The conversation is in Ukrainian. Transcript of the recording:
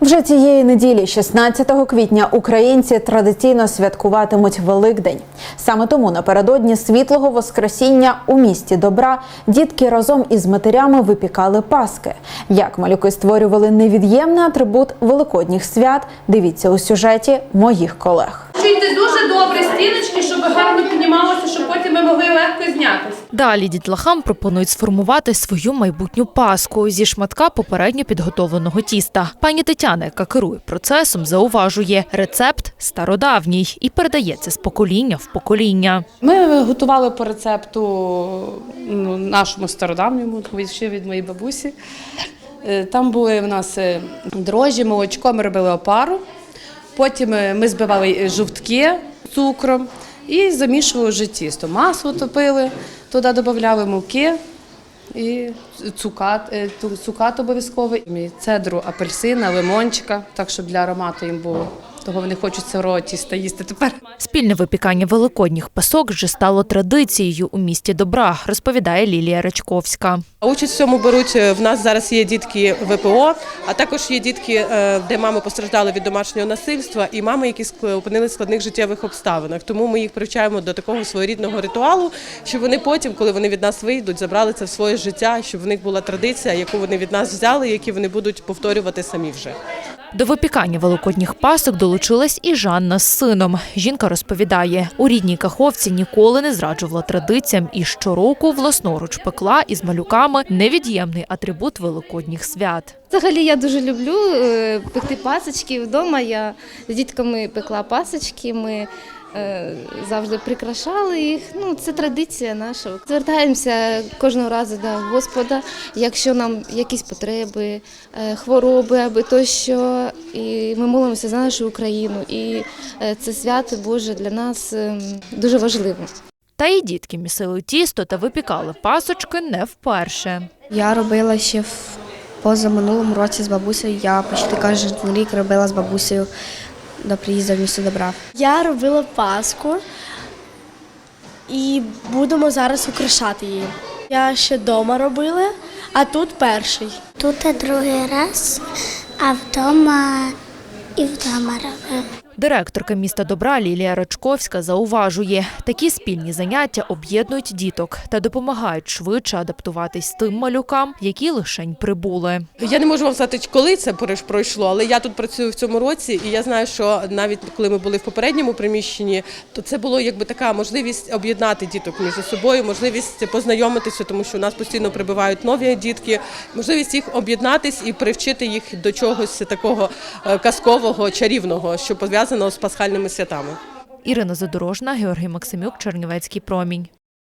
Вже цієї неділі, 16 квітня, українці традиційно святкуватимуть Великдень. Саме тому напередодні світлого Воскресіння у місті добра дітки разом із матерями випікали паски. Як малюки створювали невід'ємний атрибут великодніх свят, дивіться у сюжеті моїх колег. Чуйте дуже добре стіночки, щоб гарно піднімалося, щоб потім ми могли легко знятися. Далі дітлахам пропонують сформувати свою майбутню паску зі шматка попередньо підготовленого тіста. Пані Тетяна, яка керує процесом, зауважує, рецепт стародавній і передається з покоління в покоління. Ми готували по рецепту ну, нашому стародавньому, ще від моєї бабусі. Е, Там були в нас е, дрожжі, молочко, ми робили опару. Потім е, ми збивали жовтки цукром і замішували вже тісто. Масло топили, туди додавали муки і цукат, е, цукат обов'язковий, цедру апельсина, лимончика, так щоб для аромату їм було. Того вони хочуть сирого тіста їсти тепер. Спільне випікання великодніх пасок вже стало традицією у місті добра, розповідає Лілія Рачковська. Участь в цьому беруть е, в нас зараз є дітки ВПО, а також є дітки, е, де мами постраждали від домашнього насильства, і мами, які опинились в складних життєвих обставинах. Тому ми їх привчаємо до такого своєрідного ритуалу, щоб вони потім, коли вони від нас вийдуть, забрали це в своє життя, щоб в них була традиція, яку вони від нас взяли, які вони будуть повторювати самі вже. До випікання великодніх пасок долучилась і Жанна з сином. Жінка розповідає, у рідній каховці ніколи не зраджувала традиціям і щороку власноруч пекла із малюками невід'ємний атрибут великодніх свят. Взагалі я дуже люблю е, пекти пасочки. Вдома я з дітками пекла пасочки. Ми завжди прикрашали їх. Ну, це традиція наша. Звертаємося кожного разу до Господа, якщо нам якісь потреби, е, хвороби або тощо. І ми молимося за нашу Україну. І е, це свято Боже для нас ем, дуже важливо. Та й дітки місили тісто та випікали пасочки не вперше. Я робила ще в позаминулому році з бабусею. Я почти кожен рік робила з бабусею до приїзду в місто добра. Я робила паску і будемо зараз украшати її. Я ще вдома робила, а тут перший. Тут другий раз, а вдома і вдома робив. Директорка міста добра Лілія Рачковська зауважує, такі спільні заняття об'єднують діток та допомагають швидше адаптуватись тим малюкам, які лишень прибули. Я не можу вам сказати, коли це пройшло, але я тут працюю в цьому році, і я знаю, що навіть коли ми були в попередньому приміщенні, то це було якби така можливість об'єднати діток між собою, можливість познайомитися, тому що у нас постійно прибувають нові дітки, можливість їх об'єднатись і привчити їх до чогось такого е, казкового, чарівного, що пов'язано з пасхальними святами. Ірина Задорожна, Георгій Максимюк, Чернівецький промінь.